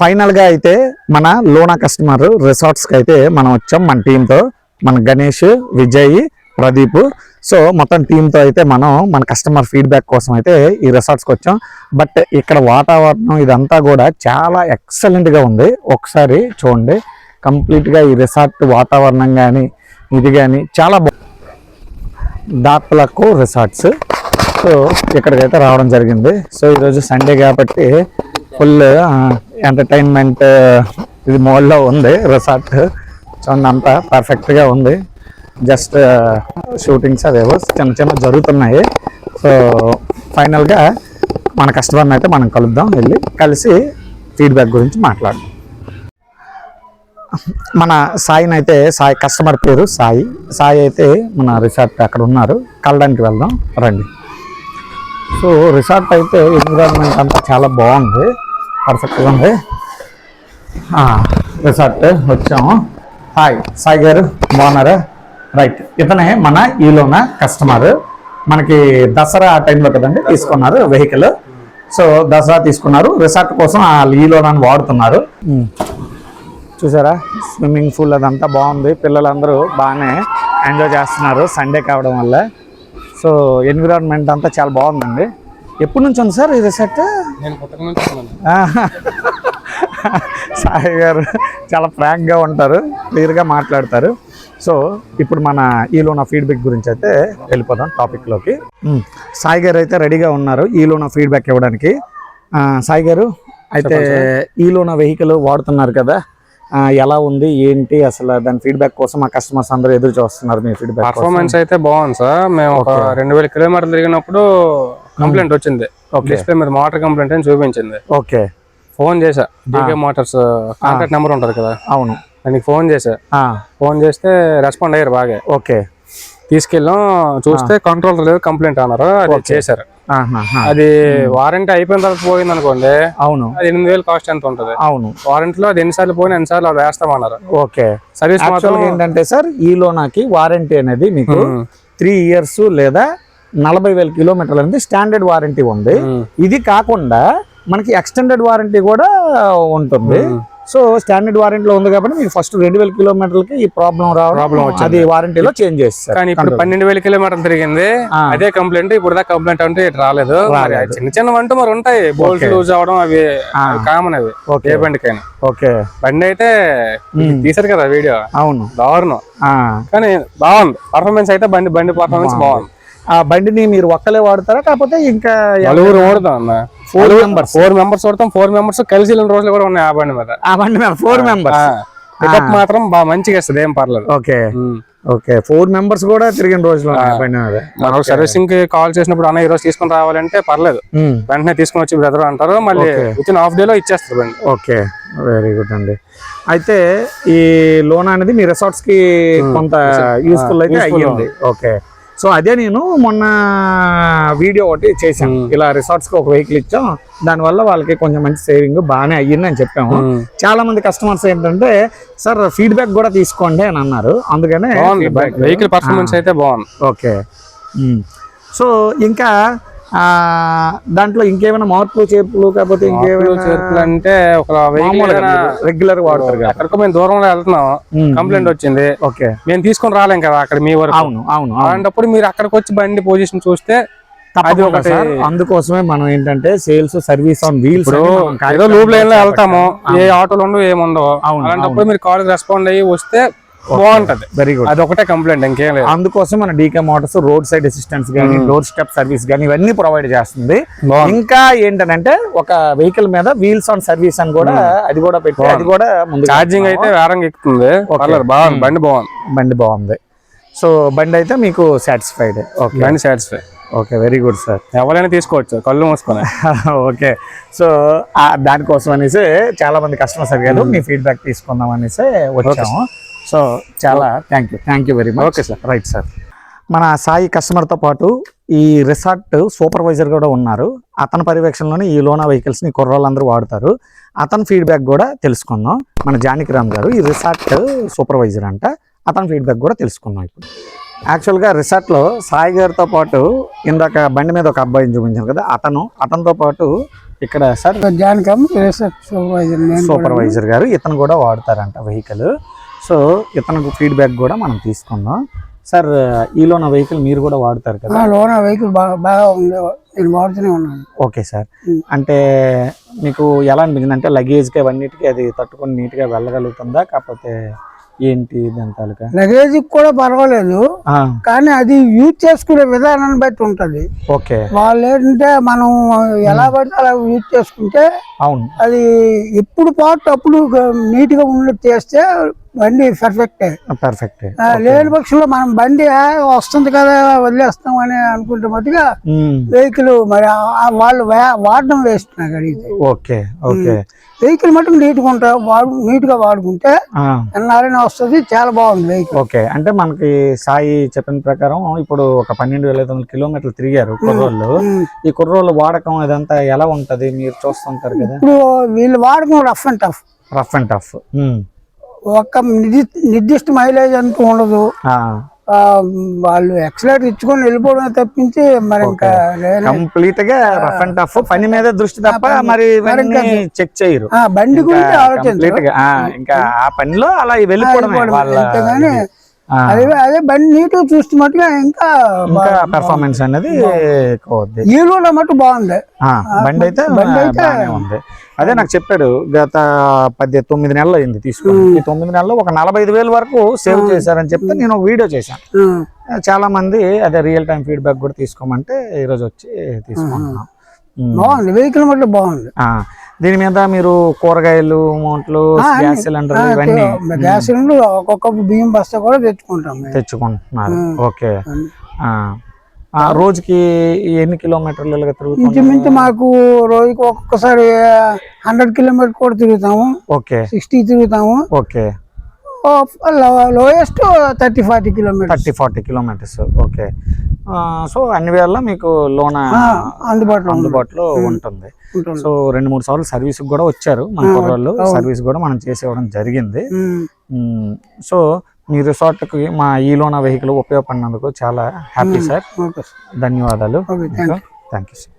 ఫైనల్గా అయితే మన లోనా కస్టమర్ రిసార్ట్స్కి అయితే మనం వచ్చాం మన టీంతో మన గణేష్ విజయ్ ప్రదీప్. సో మొత్తం టీంతో అయితే మనం మన కస్టమర్ ఫీడ్బ్యాక్ కోసం అయితే ఈ రిసార్ట్స్కి వచ్చాం. బట్ ఇక్కడ వాతావరణం ఇదంతా కూడా చాలా ఎక్సలెంట్గా ఉంది. ఒకసారి చూడండి. కంప్లీట్గా ఈ రిసార్ట్ వాతావరణం కానీ ఇది కానీ చాలా బా దాప్లకు రిసార్ట్స్. సో ఇక్కడికైతే రావడం జరిగింది. సో ఈరోజు సండే కాబట్టి ఫుల్ ఎంటర్టైన్మెంట్ uh, ఇది మోడ్లో ఉంది రిసార్ట్ చూడండి అంతా పర్ఫెక్ట్గా ఉంది. జస్ట్ షూటింగ్స్ అదేవో చిన్న చిన్న జరుగుతున్నాయి. సో ఫైనల్గా మన కస్టమర్ని అయితే మనం కలుద్దాం వెళ్ళి కలిసి ఫీడ్బ్యాక్ గురించి మాట్లాడదాం. మన సాయిని అయితే సాయి కస్టమర్ పేరు సాయి. సాయి అయితే మన రిసార్ట్ అక్కడ ఉన్నారు. కలడానికి వెళ్దాం రండి. సో రిసార్ట్ అయితే ఎన్విరాన్మెంట్ అంతా చాలా బాగుంది. పర్ఫెక్ట్గా ఉంది. రిసార్ట్ వచ్చాము. హాయ్ సాయి గారు బాగున్నారా? రైట్ ఇతనే మన ఈలోన కస్టమర్ మనకి దసరా ఆ టైంలో కదండి తీసుకున్నారు వెహికల్ సో దసరా తీసుకున్నారు. రిసార్ట్ కోసం ఆ ఈలోనాన్ని వాడుతున్నారు. చూసారా? స్విమ్మింగ్ పూల్ అదంతా బాగుంది. పిల్లలందరూ బాగానే ఎంజాయ్ చేస్తున్నారు. సండే కావడం వల్ల. సో ఎన్విరాన్మెంట్ అంతా చాలా బాగుందండి. ఎప్పటి నుంచి ఉంది సార్ ఉన్నాను. ఆహా. సాయి గారు చాలా ఫ్రాంక్గా ఉంటారు క్లియర్గా మాట్లాడతారు. సో ఇప్పుడు మన ఈలోన ఫీడ్బ్యాక్ గురించి అయితే వెళ్ళిపోదాం టాపిక్లోకి. సాయి గారు అయితే రెడీగా ఉన్నారు ఈలోన ఫీడ్బ్యాక్ ఇవ్వడానికి. సాయి గారు అయితే ఈలోన వెహికల్ వాడుతున్నారు కదా ఎలా ఉంది ఏంటి అసలు దాని ఫీడ్బ్యాక్ కోసం మా కస్టమర్స్ అందరూ ఎదురు చూస్తున్నారు మీ ఫీడ్బ్యాక్ పర్ఫార్మెన్స్ అయితే బాగుంది సార్. మేము ఒక రెండు వేల కిలోమీటర్లు తిరిగినప్పుడు కంప్లైంట్ వచ్చింది. Okay. డిస్ప్లే మీద మోటార్ కంప్లైంట్ అని చూపించింది. ఓకే ఫోన్ చేసా డీకే మోటార్స్ కాంటాక్ట్ నెంబర్ ఉంటుంది కదా. అవును. దానికి ఫోన్ చేసా ఫోన్ చేస్తే రెస్పాండ్ అయ్యారు బాగా. ఓకే తీసుకెళ్ళాం చూస్తే కంట్రోల్ లేదు కంప్లైంట్ అన్నారు. అది చేశారు. అది వారంటీ అయిపోయిన తర్వాత పోయింది అనుకోండి అవును. అది ఎనిమిది వేలు కాస్ట్ ఎంత ఉంటుంది? అవును. వారంటీలో అది ఎన్నిసార్లు పోయినా ఎన్నిసార్లు అది వేస్తామన్నారు. ఓకే సర్వీస్ ఏంటంటే సార్ ఈ లోనాకి వారంటీ అనేది మీకు త్రీ ఇయర్స్ లేదా నలభై వేల కిలోమీటర్లు అనేది స్టాండర్డ్ వారంటీ ఉంది. ఇది కాకుండా మనకి ఎక్స్టెండెడ్ వారంటీ కూడా ఉంటుంది. సో స్టాండర్డ్ వారంటీలో ఉంది కాబట్టి మీకు ఫస్ట్ రెండు వేల కిలోమీటర్లకి ఈ ప్రాబ్లం రావడం అది వారంటీలో చేంజ్ చేస్తారు. కానీ ఇప్పుడు పన్నెండు వేల కిలోమీటర్లు తిరిగింది. అదే కంప్లైంట్ ఇప్పుడు దా కంప్లైంట్ అంటే రాలేదు. మరి చిన్న చిన్న వంట మరి ఉంటాయి. బోల్ట్ లూజ్ అవడం అవి కామన్ అవి ఏ బండికైనా. ఓకే. బండి అయితే తీసారు కదా వీడియో. అవును. దారుణం. కానీ బాగుంది. పర్ఫార్మెన్స్ అయితే బండి బండి పర్ఫార్మెన్స్ బాగుంది. ఆ బండిని మీరు ఒక్కలే వాడతారా? కాకపోతే ఇంకా నలుగురు అన్న. ఫోర్ మెంబర్స్ ఫోర్ మెంబర్స్ ఓడతాం ఫోర్ మెంబర్స్ కలిసి వెళ్ళిన రోజులు కూడా ఉన్నాయి ఆ బండి మీద. ఆ బండి మీద ఫోర్ మెంబర్స్ పికప్ మాత్రం బాగా మంచిగా ఇస్తుంది ఏం పర్లేదు. ఓకే. ఓకే. ఫోర్ మెంబర్స్ కూడా తిరిగిన రోజులు ఉన్నాయి బండి మీద. మనం సర్వీసింగ్కి కాల్ చేసినప్పుడు అన్న ఈ రోజు తీసుకొని రావాలంటే పర్లేదు. వెంటనే తీసుకొని వచ్చి బ్రదర్ అంటారు. మళ్ళీ విత్ ఇన్ హాఫ్ డే లో ఇచ్చేస్తారు బండి. ఓకే. వెరీ గుడ్ అండి. అయితే ఈ లోన్ అనేది మీ రిసార్ట్స్కి కొంత యూస్ఫుల్ అయితే అయ్యింది. ఓకే. సో అదే నేను మొన్న వీడియో ఒకటి చేశాను. ఇలా రిసార్ట్స్కి ఒక వెహికల్ ఇచ్చాం. దానివల్ల వాళ్ళకి కొంచెం మంచి సేవింగ్ బాగానే అయ్యింది అని చెప్పాము. చాలా మంది కస్టమర్స్ ఏంటంటే సార్ ఫీడ్బ్యాక్ కూడా తీసుకోండి అని అన్నారు. అందుకనే వెహికల్ పర్ఫార్మెన్స్ అయితే బాగుంది. ఓకే. సో ఇంకా దాంట్లో ఇంకేమైనా మార్పులు చేర్పులు కాకపోతే ఇంకేమైనా చేర్పులు అంటే ఒక రెగ్యులర్ వాడతారు కదా. ఎక్కడికో మేము దూరంలో వెళ్తున్నాం. కంప్లైంట్ వచ్చింది. ఓకే. మేము తీసుకొని రాలేం కదా అక్కడ మీ వరకు. అవును అవును. అలాంటప్పుడు మీరు అక్కడికి వచ్చి బండి పొజిషన్ చూస్తే అది ఒకటి అందుకోసమే మనం ఏంటంటే సేల్స్ సర్వీస్ ఆన్ వీల్స్ ఏదో లూప్ లైన్లో వెళ్తాము. ఏ ఆటోలు ఉండవు ఏముండవు. అవును, అలాంటప్పుడు మీరు కాల్ రెస్పాండ్ అయ్యి వస్తే బాగుంటది. వెరీ గుడ్ అది ఒకటే కంప్లైంట్ ఇంకేం లేదు. అందుకోసం మన DK Motors road side assistance కానీ డోర్ స్టెప్ సర్వీస్ కానీ ఇవన్నీ ప్రొవైడ్ చేస్తుంది. ఇంకా ఏంటంటే ఒక వెహికల్ మీద వీల్స్ ఆన్ సర్వీస్ అని కూడా అది కూడా పెట్టి అది కూడా ఛార్జింగ్ అయితే వేరంగా ఎక్కుతుంది. బాగుంది. బండి బాగుంది. బండి బాగుంది. సో బండి అయితే మీకు సాటిస్ఫైడ్ ఓకే బండి satisfy okay very good sir ఎవరైనా తీసుకోవచ్చు. కళ్ళు మూసుకొని. ఓకే సో దానికోసం అనేసి చాలా మంది కస్టమర్స్ అడిగారు. మీ ఫీడ్బ్యాక్ తీసుకుందాం అనేసి వచ్చాము. సో చాలా thank you thank you very much okay sir. Right sir. మన సాయి కస్టమర్తో పాటు ఈ రిసార్ట్ సూపర్వైజర్ కూడా ఉన్నారు. అతని పర్యవేక్షణలోనే ఈ లోనా వెహికల్స్ని కుర్రోళ్ళందరూ వాడతారు. అతని ఫీడ్బ్యాక్ కూడా తెలుసుకుందాం. మన జానకి రామ్ గారు ఈ రిసార్ట్ సూపర్వైజర్ అంట. అతని ఫీడ్బ్యాక్ కూడా తెలుసుకుందాం ఇప్పుడు. యాక్చువల్గా రిసార్ట్లో సాయి గారితో పాటు ఇందాక బండి మీద ఒక అబ్బాయిని చూపించాను కదా అతను అతనితో పాటు ఇక్కడ సార్ సూపర్వైజర్ సూపర్వైజర్ గారు ఇతను కూడా వాడతారంట వెహికల్ సో ఇతనికి ఫీడ్బ్యాక్ కూడా మనం తీసుకుందాం. సార్ ఈలో నా వెహికల్ మీరు కూడా వాడతారు కదా? లోన వెహికల్ బాగా ఉంది. నేను వాడుతూనే ఉన్నాను. Okay sir. అంటే మీకు ఎలా అనిపించింది? అంటే లగేజ్కి అవన్నిటికీ అది తట్టుకొని నీట్గా వెళ్ళగలుగుతుందా? కాకపోతే ఏంటి దాని తాలూకా? లగేజ్ కూడా పర్వాలేదు. కానీ అది యూజ్ చేసుకునే విధానాన్ని బట్టి ఉంటది. ఓకే వాళ్ళు ఏంటంటే మనం ఎలా పడితే అలా యూజ్ చేసుకుంటే అవును. అది ఎప్పుడు పాటు అప్పుడు నీట్గా ఉన్నట్టు చేస్తే బండి పర్ఫెక్ట్ పర్ఫెక్ట్ లేని పక్షంలో మనం బండి వస్తుంది కదా వదిలేస్తాం అని అనుకుంటే మట్టుగా వెహికల్ మరి వాళ్ళు వాడడం వేస్ట్ నాకు అడిగితే. Okay okay. వెహికల్ మటుకు నీట్గా ఉంటా వాడు నీట్గా వాడుకుంటే ఆ, ఎన్నారైనా వస్తుంది చాలా బాగుంది వెహికల్. ఓకే అంటే మనకి సాయి చెప్పిన ప్రకారం ఇప్పుడు ఒక పన్నెండు వేల ఐదు వందల కిలోమీటర్లు తిరిగారు కుర్రోళ్ళు. ఈ కుర్రోళ్ళు వాడకం ఇదంతా ఎలా ఉంటది? మీరు చూస్తుంటారు కదా. ఇప్పుడు వీళ్ళు వాడకం rough and tough rough and tough ఒక్క నిర్ది- నిర్దిష్ట మైలేజ్ అంటూ ఉండదు. ఆ, వాళ్ళు ఎక్సలేటర్ ఇచ్చుకొని వెళ్ళిపోవడం తప్పించి మరి ఇంకా కంప్లీట్గా రఫ్ అండ్ టఫ్. పని మీద దృష్టి తప్ప మరి చెక్ చేయరు. బండి గురించి కంప్లీట్ ఆలోచించరు. గా ఆ, ఇంకా ఆ పనిలో అలా వెళ్ళిపోవడమే. వాళ్ళ అదే అదే బండి నీట్ చూస్తే ఇంకా ఇంకా పెర్ఫార్మెన్స్ అనేది ఎక్కువ అవుద్ది. ఈ రోజు మటు బాగుంది బండి అయితే బండి అయితే- ఉంది. అదే నాకు చెప్పాడు గత పది తొమ్మిది నెలలు అయింది తీసుకుని ఈ తొమ్మిది నెలల్లో ఒక నలభై ఐదు వేల వరకు సేవ్ చేశారని చెప్తే నేను ఒక వీడియో చేశాను. చాలా మంది అదే రియల్ టైం ఫీడ్బ్యాక్ కూడా తీసుకోమంటే ఈ రోజు వచ్చి తీసుకుంటున్నాం. బాగుంది వెహికల్ మటు బాగుంది. దీని మీద మీరు కూరగాయలు మోట్లు గ్యాస్ సిలిండర్ ఇవన్నీ గ్యాస్ సిలిండర్ ఒక్కొక్క బియ్యం బస్తా కూడా తెచ్చుకుంటాం తెచ్చుకుంటున్నారు. ఓకే. రోజుకి ఎన్ని కిలోమీటర్లు ఇంచుమించు మాకు రోజుకి ఒక్కొక్కసారి హండ్రెడ్ కిలోమీటర్ కూడా తిరుగుతాము. Okay. Sixty తిరుగుతాము. Okay. Lowest thirty forty kilometre thirty forty kilometres. Okay. So అన్ని వేళ మీకు లోన అందుబాటులో. అందుబాటులో ఉంటుంది. సో రెండు మూడు సార్లు సర్వీస్ కూడా వచ్చారు మన కుర్రోళ్ళు. సర్వీస్ కూడా మనం చేసి ఇవ్వడం జరిగింది. సో మీ రిసార్ట్కి మా ఈ లోన వెహికల్ ఉపయోగపడినందుకు చాలా హ్యాపీ సార్ ధన్యవాదాలు. Thank you sir